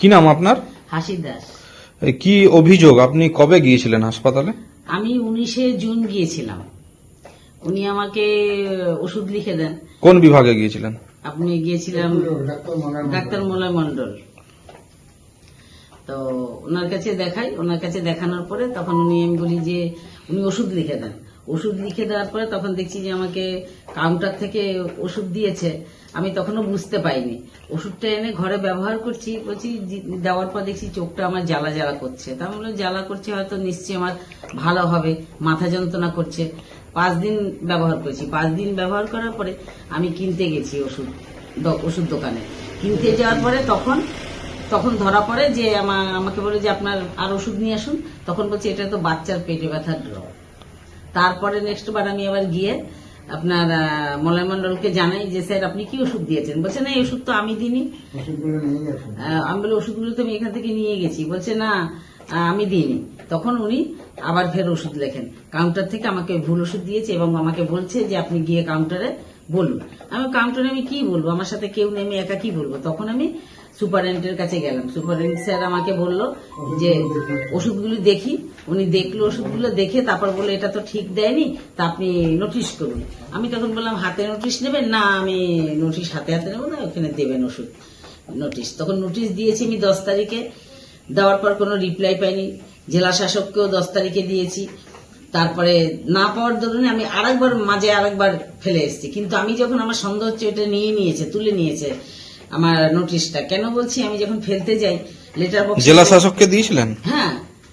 কি নাম আপনার? হাসি দাস। কি অভিযোগ? আপনি কবে গিয়েছিলেন হাসপাতালে? আমি উনিশে জুন গিয়েছিলাম। উনি আমাকে ওষুধ লিখে দেন। কোন বিভাগে গিয়েছিলেন? আপনি গিয়েছিলাম ডাক্তার মলয় মন্ডল তো ওনার কাছে দেখাই। ওনার কাছে দেখানোর পরে তখন উনি আমি বলি যে উনি ওষুধ লিখে দেন। ওষুধ লিখে দেওয়ার পরে তখন দেখছি যে আমাকে কাউন্টার থেকে ওষুধ দিয়েছে। আমি তখনও বুঝতে পাইনি ওষুধটা এনে ঘরে ব্যবহার করছি, বলছি দেওয়ার পর দেখছি চোখটা আমার জ্বালা জ্বালা করছে। তা বললাম, জ্বালা করছে হয়তো, নিশ্চয়ই আমার ভালো হবে, মাথা যন্ত্রণা করছে। পাঁচ দিন ব্যবহার করেছি। পাঁচ দিন ব্যবহার করার পরে আমি কিনতে গেছি ওষুধ ওষুধ দোকানে। কিনতে যাওয়ার পরে তখন তখন ধরা পড়ে যে আমার আমাকে বলে যে, আপনার আর ওষুধ নিয়ে আসুন। তখন বলছে, এটা তো বাচ্চার পেটে ব্যথার ড্র তারপরে নেক্সট বার আমি আবার গিয়ে আপনার মলয় মন্ডলকে জানাই যে স্যার আপনি কি ওষুধ দিয়েছেন? বলছে না এই ওষুধ তো আমি দিইনি। আমি বলি ওষুধগুলো তো আমি এখান থেকে নিয়ে গেছি। বলছে না আমি দিইনি। তখন উনি আবার ফের ওষুধ লেখেন। কাউন্টার থেকে আমাকে ভুল ওষুধ দিয়েছে এবং আমাকে বলছে যে আপনি গিয়ে কাউন্টারে বলুন। আমি কাউন্টারে আমি কি বলব? আমার সাথে কেউ নেই আমি একা কি বলব? তখন আমি সুপারেন্টের কাছে গেলাম। সুপারেন্ট স্যার আমাকে বলল যে ওষুধগুলি দেখি। উনি দেখল ওষুধগুলো দেখে তারপর বলে এটা তো ঠিক দেয়নি তা আপনি নোটিশ করুন। আমি তখন বললাম হাতে নোটিশ নেবেন? না আমি নোটিশ হাতে হাতে নেব না ওখানে দেবেন ওষুধ নোটিশ তখন নোটিশ দিয়েছি আমি দশ তারিখে। দেওয়ার পর কোনো রিপ্লাই পাইনি। জেলা শাসককেও দশ তারিখে দিয়েছি। তারপরে না পাওয়ার দরুন আমি আরেকবার মাঝে আরেকবার ফেলে এসেছি। কিন্তু আমি যখন আমার সন্দেহ হচ্ছে এটা নিয়ে নিয়েছে তুলে নিয়েছে আমার নোটিশটা কেন বলছি? আমি যখন ফেলতে যাই লেটার বক্স জেলা শাসককে দিয়েছিলেন? হ্যাঁ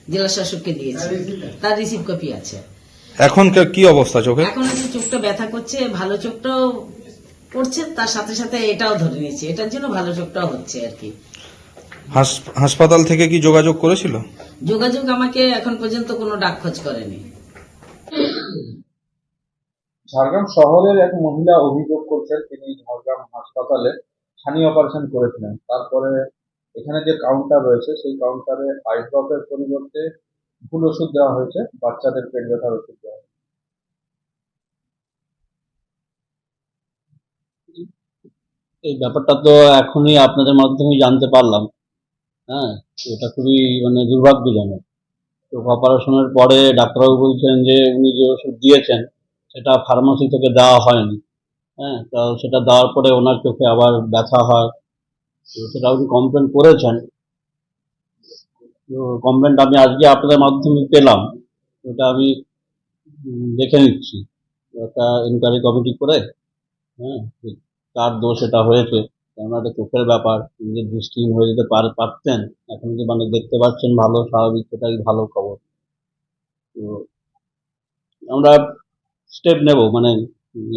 জেলা শাসককে দিয়েছি। তার রিসিভ কপি আছে। এখন কে- কি অবস্থা চোখে? এখন একটু চোখটা ব্যথা করছে ভালো চোখটাও করছে তার সাথে সাথে এটাও ধরে নিচ্ছে এটার জন্য ভালো চোখটাও হচ্ছে আর কি। হাস- হাসপাতাল থেকে কি যোগাযোগ করেছিল? যোগাযোগ আমাকে এখন পর্যন্ত কোনো ডাক খোঁজ করেনি। ঝাড়গ্রাম শহরের এক মহিলা অভিযোগ করছেন তিনি ঝাড়গ্রাম হাসপাতালে ছানি অপারেশন করেছিলেন। তারপরে এখানে যে কাউন্টার রয়েছে, সেই কাউন্টারে আই ড্রপের পরিবর্তে ভুল ওষুধ দেওয়া হয়েছে, বাচ্চাদের পেট ব্যথার ওষুধ দেওয়া হয়েছে। এই ব্যাপারটা তো এখনই আপনাদের মাধ্যমে জানতে পারলাম। হ্যাঁ এটা খুবই মানে দুর্ভাগ্যজনক। চোখ অপারেশনের পরে ডাক্তারবাবু বলছেন যে উনি যে ওষুধ দিয়েছেন, সেটা ফার্মাসি থেকে দেওয়া হয়নি। হ্যাঁ তা সেটা দেওয়ার পরে ওনার চোখে আবার ব্যথা হয়। তো উনি কমপ্লেন করেছেন, তো কমপ্লেনটা আমি আজকে আপনাদের মাধ্যমে পেলাম, ওটা আমি দেখে নিচ্ছি। একটা ইনকোয়ারি কমিটি করে হ্যাঁ কার দোষ এটা হয়েছে, কেননা এটা চোখের ব্যাপার নিজের দৃষ্টিহীন হয়ে যেতে পার, পারতেন, এখন যে মানে দেখতে পাচ্ছেন ভালো, স্বাভাবিক, সেটাই ভালো খবর। তো আমরা স্টেপ নেব মানে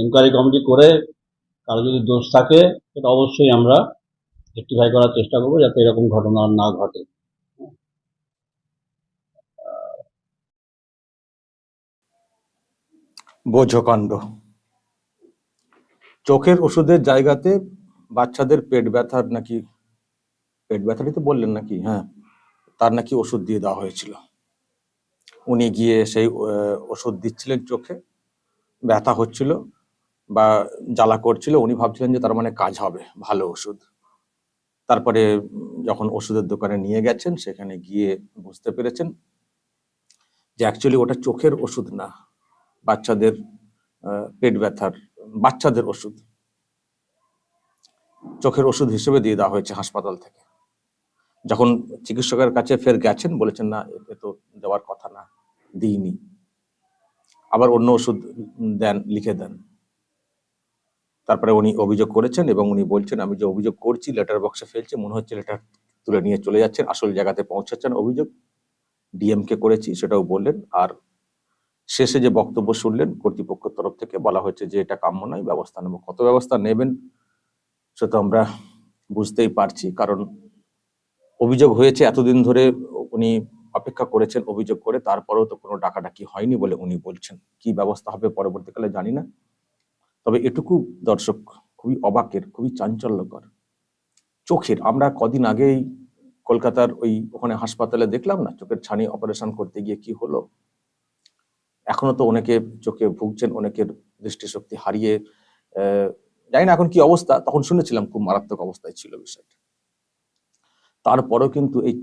ইনকোয়ারি কমিটি করে, কারও যদি দোষ থাকে, সেটা অবশ্যই আমরা রেক্টিফাই করার চেষ্টা করব যাতে এরকম ঘটনা না ঘটে। বোঝকাণ্ড। চোখের ওষুধের জায়গাতে বাচ্চাদের পেট ব্যথার নাকি, পেট ব্যথারই তো বললেন নাকি? হ্যাঁ তার নাকি ওষুধ দিয়ে দেওয়া হয়েছিল। উনি গিয়ে সেই ওষুধ দিচ্ছিলেন চোখে, ব্যথা হচ্ছিল বা জ্বালা করছিল, উনি ভাবছিলেন যে তার মানে কাজ হবে, ভালো ওষুধ। তারপরে যখন ওষুধের দোকানে নিয়ে গেছেন, সেখানে গিয়ে বুঝতে পেরেছেন যে অ্যাকচুয়ালি ওটা চোখের ওষুধ না, বাচ্চাদের পেট ব্যথার, বাচ্চাদের ওষুধ। চোখের ওষুধ হিসেবে দিয়ে দেওয়া হয়েছে হাসপাতাল থেকে। যখন চিকিৎসকের কাছে ফের গেছেন, বলেছেন, না এ তো দেওয়ার কথা না, দিইনি। আবার অন্য ওষুধ দেন, লিখে দেন। তারপরে উনি অভিযোগ করেছেন এবং উনি বলছেন, আমি যে অভিযোগ করছি লেটার বক্সে ফেলছে, মনে হচ্ছে লেটার তুলে নিয়ে চলে যাচ্ছেন, আসল জায়গাতে পৌঁছাচ্ছেন অভিযোগ। ডিএম কে করেছি, সেটাও বললেন। আর শেষে যে বক্তব্য শুনলেন, কর্তৃপক্ষের তরফ থেকে বলা হয়েছে যে এটা কাম্য নয়, ব্যবস্থা নেব। কত ব্যবস্থা নেবেন সেটা আমরা বুঝতেই পারছি। কারণ অভিযোগ হয়েছে, এতদিন ধরে উনি অপেক্ষা করেছেন অভিযোগ করে, তারপরেও তো কোনো ডাকাডাকি হয়নি বলে উনি বলছেন। কি ব্যবস্থা হবে পরবর্তীকালে জানি না। তবে এটুকু দর্শক, খুবই অবাকের, খুবই চাঞ্চল্যকর। চোখের, আমরা কদিন আগেই কলকাতার ওই ওখানে হাসপাতালে দেখলাম না, চোখের ছানি অপারেশন করতে গিয়ে কি হলো? এখনও তো অনেকে চোখে ভুগছেন, অনেকের দৃষ্টিশক্তি হারিয়ে জানি না এখন কি অবস্থা, তখন শুনেছিলাম খুব মারাত্মক অবস্থায় ছিল বিষয়টা। তারপরেও কিন্তু এই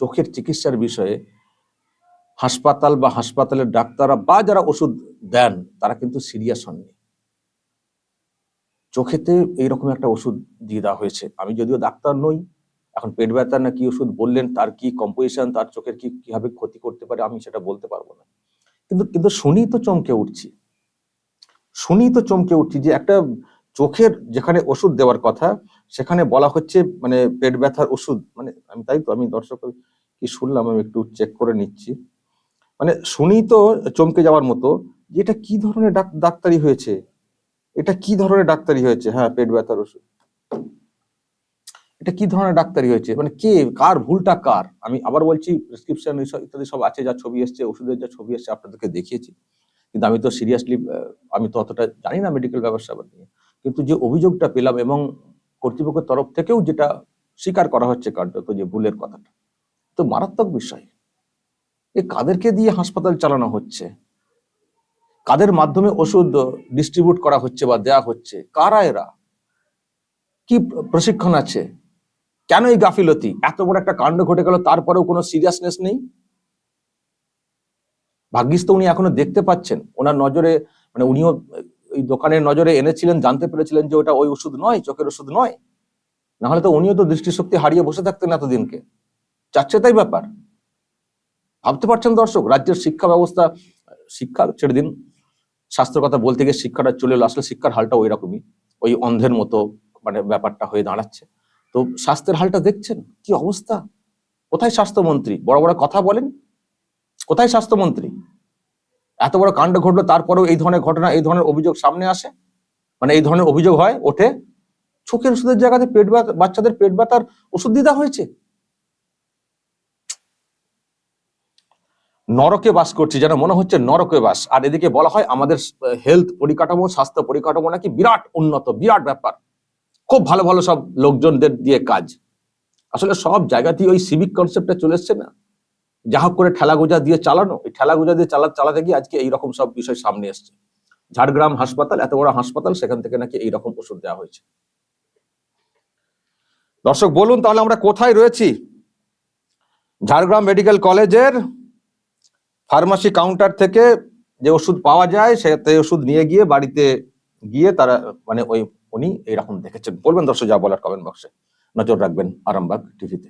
চোখের চিকিৎসার বিষয়ে হাসপাতাল বা হাসপাতালের ডাক্তাররা বা যারা ওষুধ দেন, তারা কিন্তু সিরিয়াস হননি। চোখেতে এইরকম একটা ওষুধ দিয়ে দেওয়া হয়েছে। আমি যদিও ডাক্তার নই, এখন পেট ব্যথার না কি ওষুধ বললেন, তার কি কম্পোজিশন তার চোখের কি, কীভাবে ক্ষতি করতে পারে, আমি সেটা বলতে পারব না। কিন্তু কিন্তু শুনি তো চমকে উঠছি। শুনি তো চমকে উঠছি যে একটা চোখের যেখানে ওষুধ দেওয়ার কথা, সেখানে বলা হচ্ছে মানে পেট ব্যথার ওষুধ। মানে আমি তাই তো, আমি দর্শক কি শুনলাম, আমি একটু চেক করে নিচ্ছি। মানে শুনি তো চমকে যাওয়ার মতো যে এটা কি ধরনের ডাক- ডাক্তারি হয়েছে? এটা কি ধরনের ডাক্তারি হয়েছে? হ্যাঁ পেট ব্যথার ওষুধ। এটা কি ধরনের ডাক্তারি হয়েছে? মানে কে? কার ভুলটা কার? আমি আবার বলছি প্রেসক্রিপশন ইত্যাদি সব আছে, যা ছবি এসছে, ওষুধের যা ছবি এসছে, আপনাদেরকে দেখিয়েছি। কিন্তু আমি তো সিরিয়াসলি আমি তো অতটা জানি না মেডিকেল ব্যবস্থা নিয়ে। কিন্তু যে অভিযোগটা পেলাম এবং কর্তৃপক্ষের তরফ থেকেও যেটা স্বীকার করা হচ্ছে কার্যত যে ভুলের কথাটা, তো মারাত্মক বিষয়। এ কাদেরকে দিয়ে হাসপাতাল চালানো হচ্ছে? কাদের মাধ্যমে ওষুধ ডিস্ট্রিবিউট করা হচ্ছে বা দেয়া হচ্ছে? কারা এরা? কি প্রশিক্ষণ আছে? কেন এই গাফিলতি? এত বড় একটা কাণ্ড ঘটে গেল, তারপরেও কোনো সিরিয়াসনেস নেই? ভাগ্যিস তো উনি এখনও দেখতে পাচ্ছেন। ওনার নজরে মানে উনিও ওই দোকানের নজরে এনেছিলেন, জানতে পেরেছিলেন যে ওটা ওই ওষুধ নয়, চোখের ওষুধ নয়। নাহলে তো উনিও তো দৃষ্টিশক্তি হারিয়ে বসে থাকতেন এতদিনকে। চাচ্ছে তাই ব্যাপার? ভাবতে পারছেন দর্শক, রাজ্যের শিক্ষা ব্যবস্থা, শিক্ষা ছেড়ে দিন। স্বাস্থ্যের কথা বলতে গিয়ে শিক্ষাটা চলে এলো। আসলে শিক্ষার হালটা ওই রকমই। ওই অন্ধের মতো মানে ব্যাপারটা হয়ে দাঁড়াচ্ছে। তো স্বাস্থ্যের হালটা দেখছেন? কি অবস্থা? কোথায় স্বাস্থ্যমন্ত্রী? বড় বড় কথা বলেন। কোথায় স্বাস্থ্যমন্ত্রী? এত বড় কাণ্ড ঘটলো, তারপরেও এই ধরনের ঘটনা, এই ধরনের অভিযোগ সামনে আসে? মানে এই ধরনের অভিযোগ হয়, ওঠে? চোখের ওষুধের জায়গাতে পেট বাচ্চাদের পেট ব্যথার ওষুধ দেওয়া হয়েছে? নরকে বাস করছি, যেন মনে হচ্ছে নরকে বাস। আর এদিকে বলা হয়, আমাদের হেলথ পরিকাঠামো, স্বাস্থ্য পরিকাঠামো নাকি বিরাট উন্নত, বিরাট ব্যাপার। খুব ভালো ভালো সব লোকজনদের দিয়ে কাজ। আসলে সব জায়গাতেই ওই সিভিক কনসেপ্টটা চলে এসছে না? যা হোক করে ঠেলা গোজা দিয়ে চালানো ওই ঠেলা গোজা দিয়ে চালা, চালাতে গিয়ে আজকে এইরকম সব বিষয় সামনে এসছে। ঝাড়গ্রাম হাসপাতাল, এত বড় হাসপাতাল, সেখান থেকে নাকি এইরকম ওষুধ দেওয়া হয়েছে। দর্শক, বলুন তাহলে আমরা কোথায় রয়েছি? ঝাড়গ্রাম মেডিকেল কলেজের ফার্মাসি কাউন্টার থেকে যে ওষুধ পাওয়া যায় সে ওষুধ নিয়ে গিয়ে বাড়িতে গিয়ে তারা মানে ওই উনি এইরকম দেখেছেন। বলবেন দর্শক, যা বলার কমেন্ট বক্সে নজর রাখবেন আরামবাগ টিভিতে